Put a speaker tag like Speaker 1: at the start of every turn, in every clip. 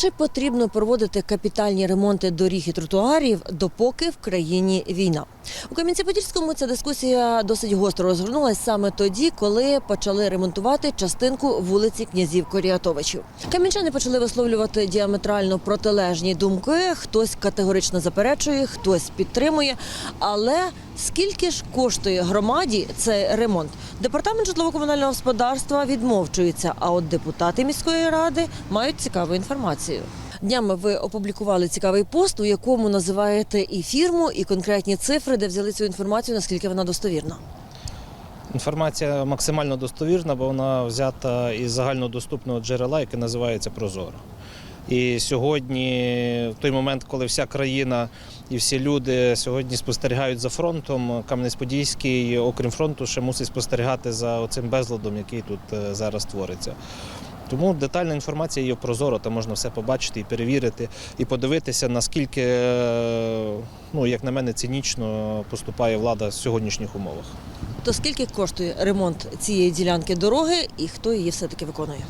Speaker 1: Чи потрібно проводити капітальні ремонти доріг і тротуарів, допоки в країні війна? У Кам'янці-Подільському ця дискусія досить гостро розгорнулася саме тоді, коли почали ремонтувати частинку вулиці князів Коріатовичів. Кам'янчани почали висловлювати діаметрально протилежні думки. Хтось категорично заперечує, хтось підтримує. Але скільки ж коштує громаді цей ремонт? Департамент житлово-комунального господарства відмовчується. А от депутати міської ради мають цікаву інформацію. Днями ви опублікували цікавий пост, у якому називаєте і фірму, і конкретні цифри, де взяли цю інформацію, наскільки вона достовірна.
Speaker 2: Інформація максимально достовірна, бо вона взята із загальнодоступного джерела, яке називається Прозоро. І сьогодні, в той момент, коли вся країна і всі люди сьогодні спостерігають за фронтом, Кам'янець-Подільський, окрім фронту, ще мусить спостерігати за цим безладом, який тут е, зараз твориться. Тому детальна інформація є прозоро, там можна все побачити і перевірити, і подивитися, наскільки, е, ну як на мене, цинічно поступає влада в сьогоднішніх умовах.
Speaker 1: То скільки коштує ремонт цієї ділянки дороги і хто її все-таки виконує?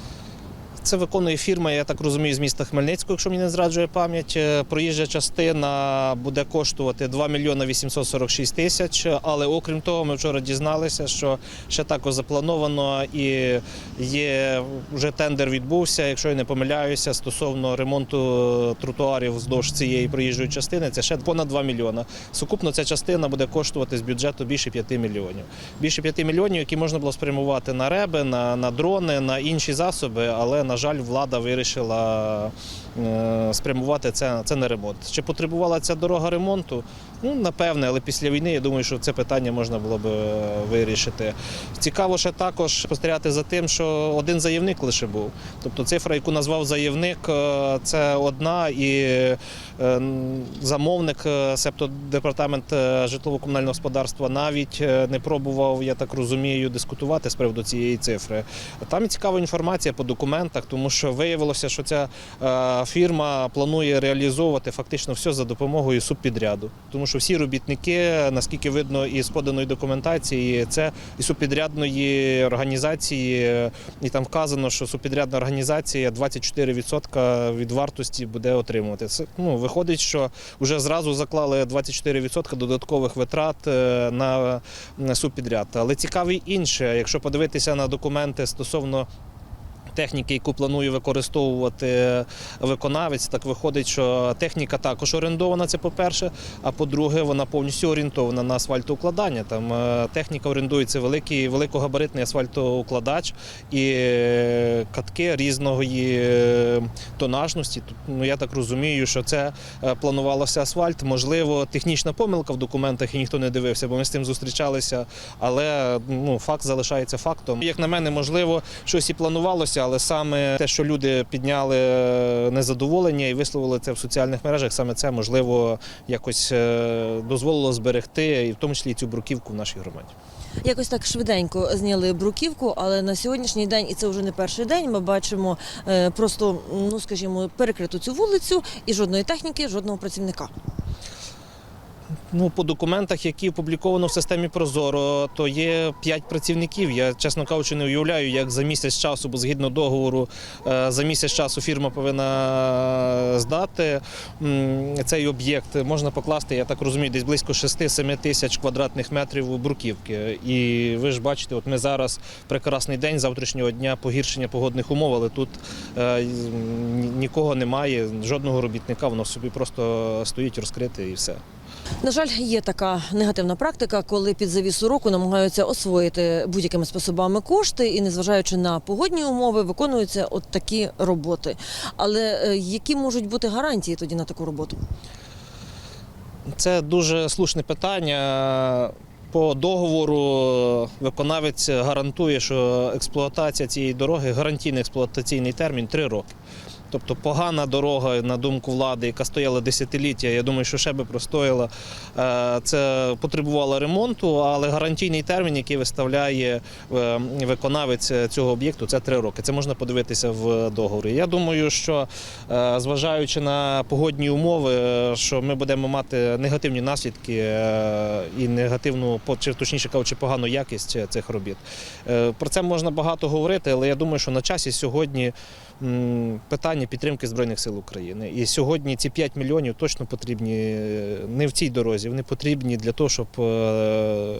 Speaker 2: Це виконує фірма, я так розумію, з міста Хмельницького, якщо мені не зраджує пам'ять. Е, Проїжджа частина буде коштувати 2 мільйони 846 тисяч. Але окрім того, ми вчора дізналися, що ще також заплановано і є вже тендер відбувся, якщо я не помиляюся, стосовно ремонту тротуарів вздовж цієї проїжджої частини. Це ще понад 2 мільйона. Сукупно ця частина буде коштувати з бюджету більше 5 мільйонів. Більше 5 мільйонів, які можна було спрямувати на реби, на, на дрони, на інші засоби, але на жаль, влада вирішила е, спрямувати це, це на ремонт. Чи потребувала ця дорога ремонту? Ну, напевне, але після війни я думаю, що це питання можна було б е, вирішити. Цікаво ще також спостерігати за тим, що один заявник лише був. Тобто цифра, яку назвав заявник, е, це одна і е, замовник, себто департамент житлово-комунального господарства, навіть не пробував, я так розумію, дискутувати з приводу цієї цифри. Там цікава інформація по документах, тому що виявилося, що ця фірма планує реалізовувати фактично все за допомогою субпідряду. Тому що всі робітники, наскільки видно із поданої документації, це і субпідрядної організації, і там вказано, що субпідрядна організація 24% від вартості буде отримувати. Це ну виходить, що вже зразу заклали 24% додаткових витрат е, на субпідряд. Але цікаве інше, якщо подивитися на документи стосовно. Техніки, яку планує використовувати виконавець, так виходить, що техніка також орендована. Це по-перше. А по-друге, вона повністю орієнтована на асфальтоукладання. Там е, техніка орендується великий, великогабаритний асфальтоукладач і е, катки різної е, тонажності. Ну я так розумію, що це планувалося асфальт. Можливо, технічна помилка в документах і ніхто не дивився, бо ми з тим зустрічалися. Але ну факт залишається фактом. Як на мене, можливо, щось і планувалося, але саме те, що люди підняли е, незадоволення і висловили це в соціальних мережах, саме це можливо якось е, дозволило зберегти, і в тому числі цю бруківку в нашій громаді.
Speaker 1: Якось так швиденько зняли бруківку, але на сьогоднішній день, і це вже не перший день, ми бачимо е, просто, ну скажімо, перекриту цю вулицю і жодної техніки, жодного працівника.
Speaker 2: Ну, по документах, які опубліковано в системі Прозоро, то є 5 працівників. Я, чесно кажучи, не уявляю, як за місяць часу, бо згідно договору, е, за місяць часу фірма повинна здати цей об'єкт. Можна покласти, я так розумію, десь близько 6-7 тисяч квадратних метрів бруківки. І ви ж бачите, от ми зараз прекрасний день завтрашнього дня погіршення погодних умов, але тут е, нікого немає, жодного робітника, воно собі просто стоїть розкрите і все.
Speaker 1: На жаль, є така негативна практика, коли під завісу року намагаються освоїти будь-якими способами кошти і, незважаючи на погодні умови, виконуються от такі роботи. Але е, які можуть бути гарантії тоді на таку роботу?
Speaker 2: Це дуже слушне питання. По договору виконавець гарантує, що експлуатація цієї дороги гарантійний експлуатаційний термін 3 роки. Тобто погана дорога, на думку влади, яка стояла десятиліття, я думаю, що ще би простояла, е, це потребувало ремонту, але гарантійний термін, який виставляє е, виконавець цього об'єкту, це 3 роки. Це можна подивитися в договорі. Я думаю, що е, зважаючи на погодні умови, що ми будемо мати негативні наслідки і негативну, чи точніше кажучи, погану якість цих робіт. Про це можна багато говорити, але я думаю, що на часі сьогодні питання. Питання підтримки Збройних сил України. І сьогодні ці 5 мільйонів точно потрібні е, не в цій дорозі, вони потрібні для того, щоб е,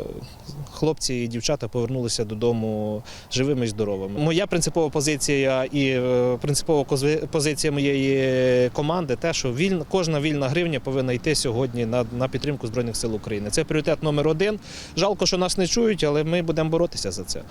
Speaker 2: хлопці і дівчата повернулися додому живими і здоровими. Моя принципова позиція і е, принципова позиція моєї команди те, що вільна, кожна вільна гривня повинна йти сьогодні на, на підтримку Збройних сил України. Це пріоритет номер один. Жалко, що нас не чують, але ми будемо боротися за це.